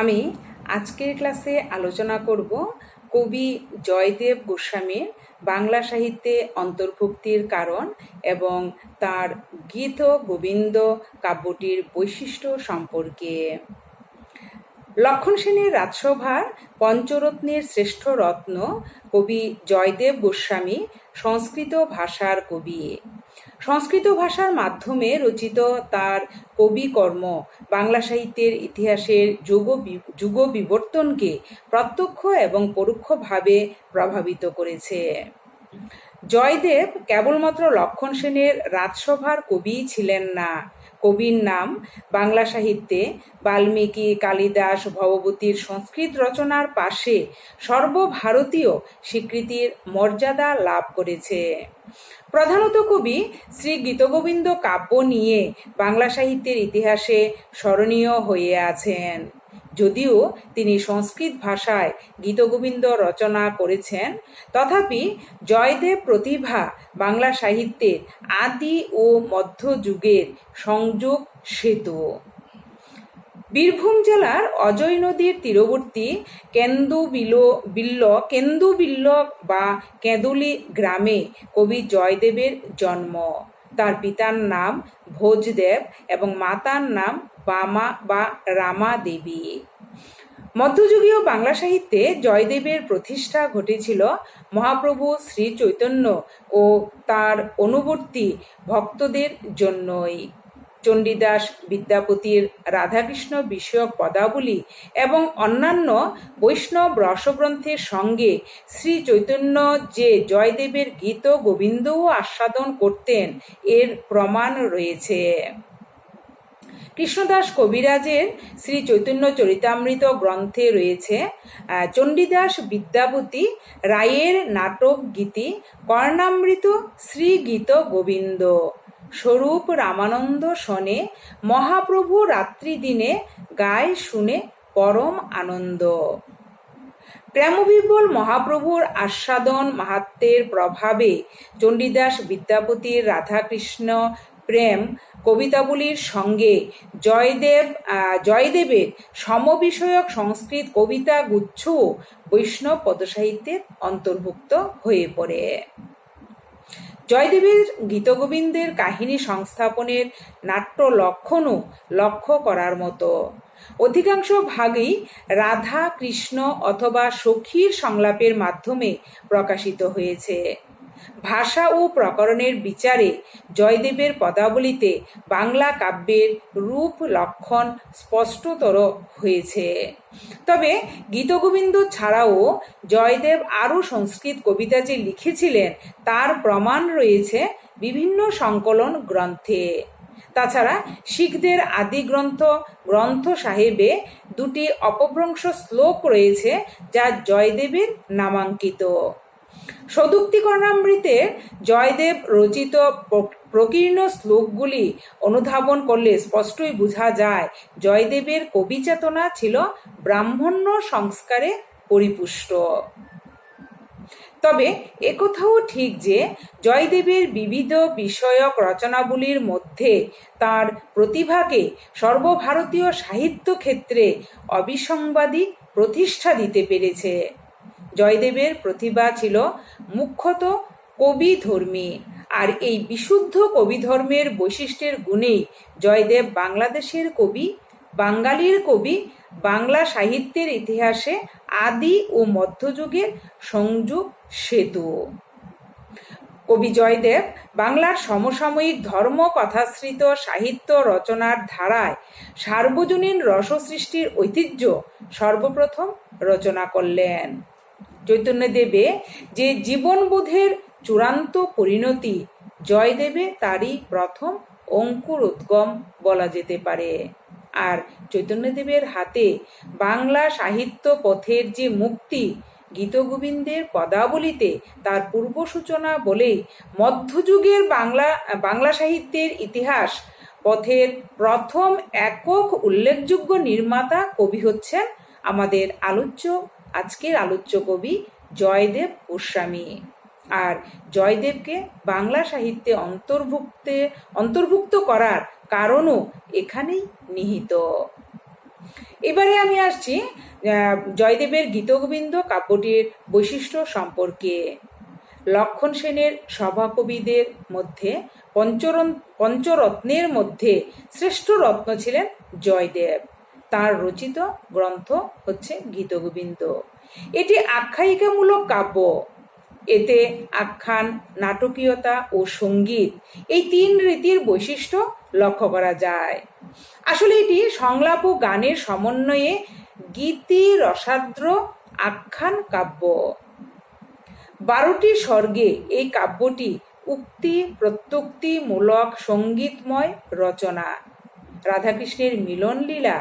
আমি আজকের ক্লাসে আলোচনা করব কবি জয়দেব গোস্বামীর বাংলা সাহিত্যে অন্তর্ভুক্তির কারণ এবং তার গীত গোবিন্দ কাব্যটির বৈশিষ্ট্য সম্পর্কে। লক্ষণ সেনের রাজসভার পঞ্চরত্নের শ্রেষ্ঠ রত্ন কবি জয়দেব গোস্বামী সংস্কৃত ভাষার কবি। সংস্কৃত ভাষার মাধ্যমে রচিত তার কবিকর্ম বাংলা সাহিত্যের ইতিহাসের যুগ যুগ বিবর্তনকে প্রত্যক্ষ এবং পরোক্ষভাবে প্রভাবিত করেছে। জয়দেব কেবলমাত্র লক্ষণ সেনের রাজসভার কবিই ছিলেন না। কবির নাম বাংলা সাহিত্যে বাল্মীকি, কালিদাস ভবভূতির সংস্কৃত রচনার পাশে সর্বভারতীয় স্বীকৃতির মর্যাদা লাভ করেছে। প্রধানত কবি শ্রী গীতগোবিন্দ কাব্য নিয়ে বাংলা সাহিত্যের ইতিহাসে স্মরণীয় হয়ে আছেন। যদিও তিনি সংস্কৃত ভাষায় গীতগোবিন্দ রচনা করেছেন, তথাপি জয়দেব প্রতিভা বাংলা সাহিত্যের আদি ও মধ্যযুগের সংযোগ সেতু। বীরভূম জেলার অজয় নদীর তীরবর্তী কেন্দু বিলো বিল্ল কেন্দু বিল্ল বা কেঁদুলি গ্রামে কবি জয়দেবের জন্ম। তার পিতার নাম ভোজদেব এবং মাতার নাম বামা বা রামা দেবী। মধ্যযুগীয় বাংলা সাহিত্যে জয়দেবের প্রতিষ্ঠা ঘটেছিল মহাপ্রভু শ্রী চৈতন্য ও তার অনুবর্তী ভক্তদের জন্যই। চণ্ডীদাস বিদ্যাপতির রাধাকৃষ্ণ বিষয়ক পদাবলী এবং অন্যান্য বৈষ্ণব রসগ্রন্থের সঙ্গে শ্রী চৈতন্য যে জয়দেবের গীত গোবিন্দও আস্বাদন করতেন এর প্রমাণ রয়েছে। কৃষ্ণদাস কবিরাজের শ্রী চৈতন্য চরিতামৃত গ্রন্থে রয়েছে চণ্ডীদাস বিদ্যাপতি রায়ের নাটক গীতি কর্ণামৃত শ্রী গীত গোবিন্দ। স্বরূপ রামানন্দ শোনে মহাপ্রভু রাত্রি দিনে গায় শুনে পরম আনন্দ। প্রেমবিবল মহাপ্রভুর আস্বাদন মাহাত্মের প্রভাবে চণ্ডীদাস বিদ্যাপতির রাধাকৃষ্ণ প্রেম কবিতাগুলির সঙ্গে জয়দেব জয়দেবের সমবিষয়ক সংস্কৃত কবিতা গুচ্ছ বৈষ্ণব পদসাহিত্যের অন্তর্ভুক্ত হয়ে পড়ে। জয়দেবের গীতগোবিন্দের কাহিনী সংস্থাপনের নাট্য লক্ষণও লক্ষ্য করার মতো। অধিকাংশ ভাগই রাধা, কৃষ্ণ অথবা সখীর সংলাপের মাধ্যমে প্রকাশিত হয়েছে। ভাষা ও প্রকরণের বিচারে জয়দেবের পদাবলিতে বাংলা কাব্যের রূপ লক্ষণ স্পষ্টতর হয়েছে। তবে গীতগোবিন্দ ছাড়াও জয়দেব আরও সংস্কৃত কবিতা যে লিখেছিলেন, তার প্রমাণ রয়েছে বিভিন্ন সংকলন গ্রন্থে। তাছাড়া শিখদের আদি গ্রন্থ গ্রন্থ সাহেবে দুটি অপভ্রংশ শ্লোক রয়েছে যা জয়দেবের নামাঙ্কিত। সদুক্তিকরণামৃতে জয়দেব রচিত প্রকীর্ণ শ্লোকগুলি অনুধাবন করলে স্পষ্টই বোঝা যায়, জয়দেবের কবিচেতনা ছিল ব্রাহ্মণ্য সংস্কারে পরিপুষ্ট। তবে একথাও ঠিক যে জয়দেবের বিবিধ বিষয়ক রচনাবলীর মধ্যে তার প্রতিভাকে সর্বভারতীয় সাহিত্য ক্ষেত্রে অবিসংবাদী প্রতিষ্ঠা দিতে পেরেছে। জয়দেবের প্রতিভা ছিল মুখ্যত কবি ধর্মী আর এই বিশুদ্ধ কবিধর্মের বৈশিষ্ট্যের গুণেই জয়দেব বাংলাদেশের কবি, বাঙালির কবি, বাংলা সাহিত্যের ইতিহাসে আদি ও মধ্যযুগের সংযোগ সেতু। কবি জয়দেব বাংলার সমসাময়িক ধর্ম কথাশ্রিত সাহিত্য রচনার ধারায় সার্বজনীন রসসৃষ্টির ঐতিহ্য সর্বপ্রথম রচনা করলেন। চৈতন্যদেবে যে জীবনবোধের চূড়ান্ত পরিণতি। জয়দেবে তারই প্রথম অঙ্কুর উদ্গম বলা যেতে পারে। আর চৈতন্যদেবের হাতে বাংলা সাহিত্য পথের যে মুক্তি গীতগোবিন্দের পদাবলিতে তার পূর্ব সূচনা বলেই মধ্যযুগের বাংলা বাংলা সাহিত্যের ইতিহাস পথের প্রথম একক উল্লেখযোগ্য নির্মাতা কবি হচ্ছেন আমাদের আলোচ্য আজকের আলোচ্য কবি জয়দেব গোস্বামী। আর জয়দেবকে বাংলা সাহিত্যে অন্তর্ভুক্তে, অন্তর্ভুক্ত করার কারণও এখানেই নিহিত। এবারে আমি আসছি জয়দেবের গীতগোবিন্দ কাব্যটির বৈশিষ্ট্য সম্পর্কে। লক্ষণ সেনের সভাকবিদের মধ্যে পঞ্চরন পঞ্চরত্নের মধ্যে শ্রেষ্ঠ রত্ন ছিলেন জয়দেব। তার রচিত গ্রন্থ হচ্ছে গীতগোবিন্দ এটি আখ্যায়িকামূলক কাব্য। এতে আখ্যান, নাটকীয়তা ও সংগীত এই তিন রীতির বৈশিষ্ট্য লক্ষ্য করা যায়। আসলে এটি সংলাপ ও গানের সমন্বয়ে গীতি, রসাদ্র, আখ্যান, কাব্য। বারোটি স্বর্গে এই কাব্যটি উক্তি প্রত্যুক্তিমূলক সঙ্গীতময় রচনা। রাধাকৃষ্ণের মিলন লীলা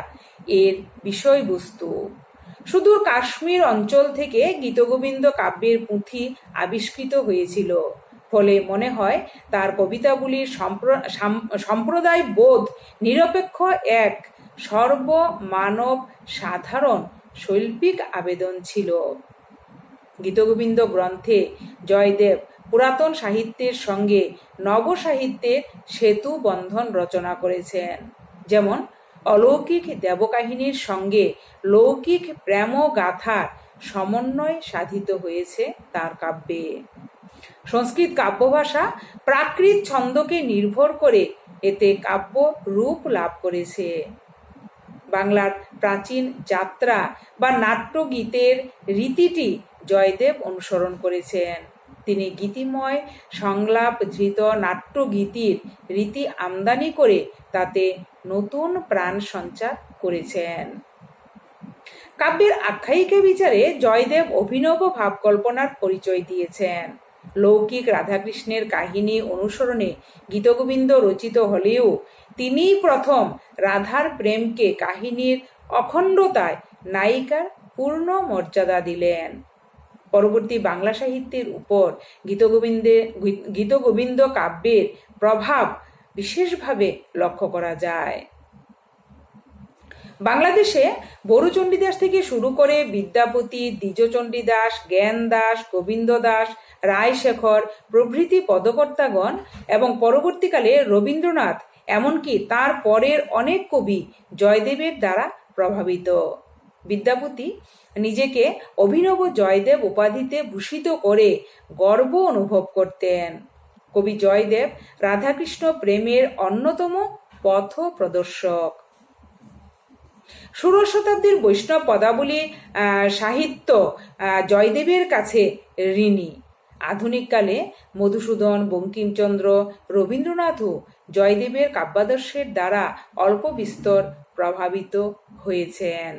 এর বিষয়বস্তু। সুদূর কাশ্মীর অঞ্চল থেকে গীতগোবিন্দ কাব্যের পুঁথি আবিষ্কৃত হয়েছিল। ফলে মনে হয় তার কবিতাগুলির সম্প্রদায় বোধ নিরপেক্ষ এক সর্বমানব সাধারণ শৈল্পিক আবেদন ছিল। গীতগোবিন্দ গ্রন্থে জয়দেব পুরাতন সাহিত্যের সঙ্গে নব সাহিত্যের সেতু বন্ধন রচনা করেছেন। যেমন অলৌকিক দেবকাহিনীর সঙ্গে লৌকিক প্রেম গাথার সমন্বয় সাধিত হয়েছে তার কাব্যে। সংস্কৃত কাব্যভাষা প্রাকৃত ছন্দকে নির্ভর করে এতে কাব্য রূপ লাভ করেছে। বাংলার প্রাচীন যাত্রা বা নাট্যগীতের রীতিটি জয়দেব অনুসরণ করেছেন। তিনি গীতিময় সংলাপ ধৃত নাট্যগীতির রীতি আমদানি করে তাতে নতুন প্রাণ সঞ্চার করেছেন। কাব্যের আখ্যায়িকা বিচারে জয়দেব অভিনব ভাবকল্পনার পরিচয় দিয়েছেন। লৌকিক রাধাকৃষ্ণের কাহিনী অনুসরণে গীতগোবিন্দ রচিত হলেও তিনিই প্রথম রাধার প্রেমকে কাহিনীর অখণ্ডতায় নায়িকার পূর্ণ মর্যাদা দিলেন। পরবর্তী বাংলা সাহিত্যের উপর গীতগোবিন্দে গীতগোবিন্দ কাব্যের প্রভাব বিশেষভাবে লক্ষ্য করা যায়। বাংলাদেশে বড়ুচণ্ডী দাস থেকে শুরু করে বিদ্যাপতি, দ্বিজচণ্ডী দাস, জ্ঞান দাস, গোবিন্দ দাস, রায়শেখর প্রভৃতি পদকর্তাগণ এবং পরবর্তীকালে রবীন্দ্রনাথ, এমনকি তার পরের অনেক কবি জয়দেবের দ্বারা প্রভাবিত। বিদ্যাপতি নিজেকে অভিনব জয়দেব উপাধিতে ভূষিত করে গর্ব অনুভব করতেন। কবি জয়দেব রাধাকৃষ্ণ প্রেমের অন্যতম পথ প্রদর্শক। ষোড়শ শতাব্দীর বৈষ্ণব পদাবলী সাহিত্য জয়দেবের কাছে ঋণী। আধুনিককালে মধুসূদন, বঙ্কিমচন্দ্র, রবীন্দ্রনাথও জয়দেবের কাব্যাদর্শের দ্বারা অল্প বিস্তর প্রভাবিত হয়েছেন।